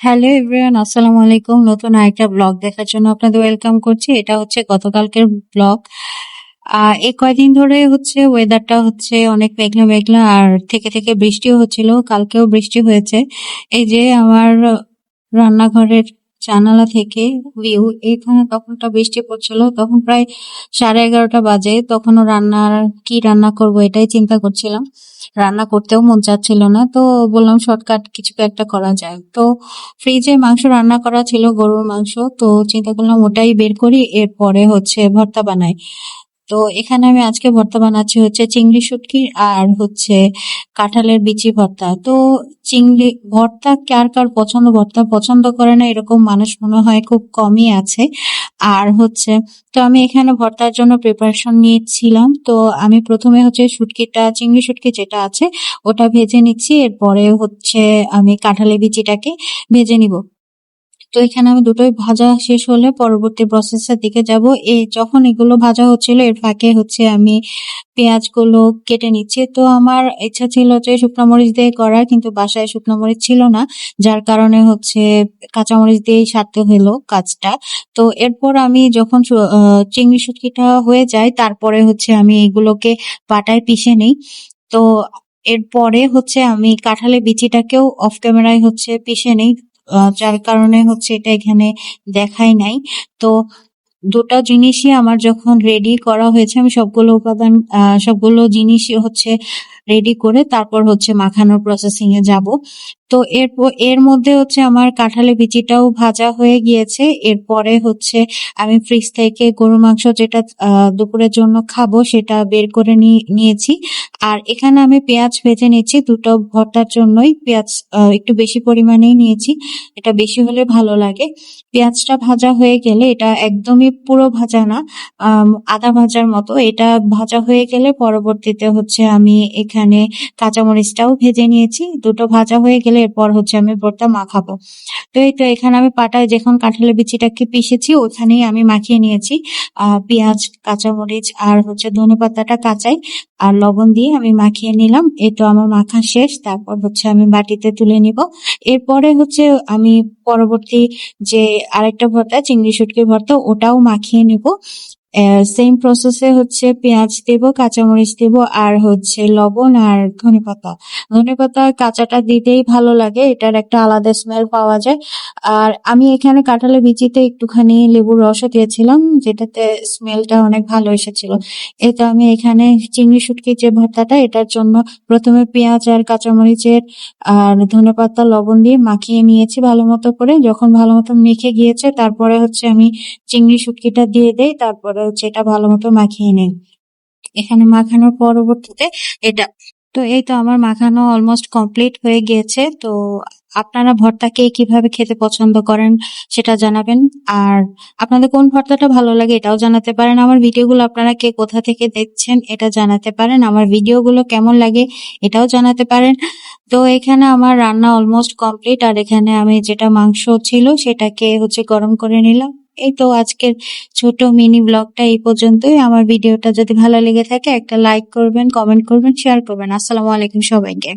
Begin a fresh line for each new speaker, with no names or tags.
Hello everyone, আসসালামু আলাইকুম। নতুন আরেকটা ব্লগ দেখার জন্য আপনাদের ওয়েলকাম করছি। এটা হচ্ছে গতকালকের ব্লগ। এই কয়দিন ধরে হচ্ছে ওয়েদারটা হচ্ছে অনেক মেঘলা মেঘলা আর থেকে থেকে বৃষ্টিও হচ্ছিল। কালকেও বৃষ্টি হয়েছে। এই যে আমার রান্নাঘরের জানালা থেকে ভিউ এখানে তখনটা বৃষ্টি পড়ছিল, তখন প্রায় সাড়ে এগারোটা বাজে। তখনও রান্নার কি রান্না করব এটাই চিন্তা করছিলাম। রান্না করতেও মন চাচ্ছিল না, তো বললাম শর্টকাট কিছু একটা করা যায় তো ফ্রিজে মাংস রান্না করা ছিল, গরুর মাংস, তো চিন্তা করলাম ওটাই বের করি, এরপরে হচ্ছে ভর্তা বানাই। তো এখানে আমি আজকে ভর্তা বানাচ্ছি হচ্ছে চিংড়ি শুটকি আর হচ্ছে কাঁঠালের বিচি ভর্তা। তো চিংড়ি ভর্তা কার কার পছন্দ? ভর্তা পছন্দ করে না, এরকম মানুষ মনে হয় খুব কমই আছে। আর হচ্ছে, তো আমি এখানে ভর্তার জন্য প্রিপারেশন নিয়েছিলাম। তো আমি প্রথমে হচ্ছে শুটকিটা, চিংড়ি শুটকি যেটা আছে, ওটা ভেজে নিচ্ছি। এরপরে হচ্ছে আমি কাঁঠালের বিচিটাকে ভেজে নিব। তো এখানে আমি দুটোই ভাজা শেষ হলে পরবর্তী প্রসেসের দিকে যাব। এই যখন এগুলো ভাজা হচ্ছিল, এর ফাঁকে হচ্ছে আমি পেঁয়াজগুলো কেটে নিচ্ছি। তো আমার ইচ্ছা ছিল যে শুকনো মরিচ দিয়ে করা, কিন্তু বাসায় শুকনো মরিচ ছিল না, যার কারণে হচ্ছে কাঁচামরিচ দিয়েই সারতে হলো কাজটা। তো এরপর আমি যখন চিংড়ি শুটকিটা হয়ে যায়, তারপরে হচ্ছে আমি এগুলোকে পাটায় পিষে নিই। তো এরপরে হচ্ছে আমি কাঁঠালের বিচিটাকেও অফ ক্যামেরায় হচ্ছে পিষে নিই। যার কারণে হচ্ছে এটা এখানে দেখাই নাই। তো দুটা জিনিসই আমার যখন রেডি করা হয়েছে, আমি সবগুলো উপাদান সবগুলো জিনিসই হচ্ছে রেডি করে তারপর হচ্ছে মাখানোর প্রসেসিং এ যাব। তো এরপর এর মধ্যে হচ্ছে আমার কাঁঠালের বিচিটাও ভাজা হয়ে গিয়েছে। এরপরে হচ্ছে আমি ফ্রিজ থেকে গরু মাংস যেটা দুপুরের জন্য খাব সেটা বের করে নিয়ে- নিয়েছি। আর এখানে আমি পেঁয়াজ ভেজে নিয়েছি, দুটো ভর্তার জন্যই। পেঁয়াজ একটু বেশি পরিমাণেই নিয়েছি, এটা বেশি হলে ভালো লাগে। পেঁয়াজটা ভাজা হয়ে গেলে এটা একদমই পুরো ভাজা না আধা ভাজার মতো। এটা ভাজা হয়ে গেলে পরবর্তীতে হচ্ছে আমি এখানে কাঁচামরিচটাও ভেজে নিয়েছি। দুটো ভাজা হয়ে গেলে এরপর হচ্ছে আমি ভর্তা মাখাবো। তো এই তো এখানে আমি পাটায় যখন কাঁঠালের বিচিটাকে পিষেছি, ওখানেই আমি মাখিয়ে নিয়েছি পেঁয়াজ, কাঁচামরিচ আর হচ্ছে ধনে পাতাটা কাঁচাই আর লবণ দিয়ে আমি মাখিয়ে নিলাম। এই তো আমার মাখা শেষ, তারপর হচ্ছে আমি বাটিতে তুলে নিব। এরপরে হচ্ছে আমি পরবর্তী যে আরেকটা ভর্তা, চিংড়ি শুটকির ভর্তা, ওটাও মাখিয়ে নিব। সেম প্রসেসে হচ্ছে পেঁয়াজ দেব, কাঁচামরিচ দেব, আর হচ্ছে লবণ আর ধনেপাতা। ধনেপাতা কাঁচাটা দিতেই ভালো লাগে, এটার একটা আলাদা স্মেল পাওয়া যায়। আর আমি এখানে কাঁঠালের বিচিতে একটুখানি লেবুর রসও দিয়েছিলাম, যেটাতে স্মেলটা অনেক ভালো এসেছিল। এই তো আমি এখানে চিংড়ি শুটকির যে ভর্তাটা, এটার জন্য প্রথমে পেঁয়াজ আর কাঁচামরিচের আর ধনেপাতা, লবণ দিয়ে মাখিয়ে নিয়েছি ভালো মতো করে। যখন ভালো মতো মেখে গিয়েছে, তারপরে হচ্ছে আমি চিংড়ি শুটকিটা দিয়ে দেই, তারপরে হচ্ছে এটা ভালো মতো মাখিয়ে নেই। এখানে মাখানোর পরবর্তীতে এটা, তো এই তো আমার মাখানো অলমোস্ট কমপ্লিট হয়ে গিয়েছে। তো আপনারা ভর্তাকে কীভাবে খেতে পছন্দ করেন সেটা জানাবেন। আর আপনাদের কোন ভর্তাটা ভালো লাগে এটাও জানাতে পারেন। আমার ভিডিওগুলো আপনারা কে কোথা থেকে দেখছেন এটা জানাতে পারেন। আমার ভিডিওগুলো কেমন লাগে এটাও জানাতে পারেন। তো এখানে আমার রান্না অলমোস্ট কমপ্লিট আর এখানে আমি যেটা মাংস ছিল সেটাকে হচ্ছে গরম করে নিলাম। এই তো আজকের ছোট মিনি ব্লগটা এই পর্যন্তই। আমার ভিডিওটা যদি ভালো লেগে থাকে, একটা লাইক করবেন কমেন্ট করবেন শেয়ার করবেন। আসসালামু আলাইকুম সবাইকে।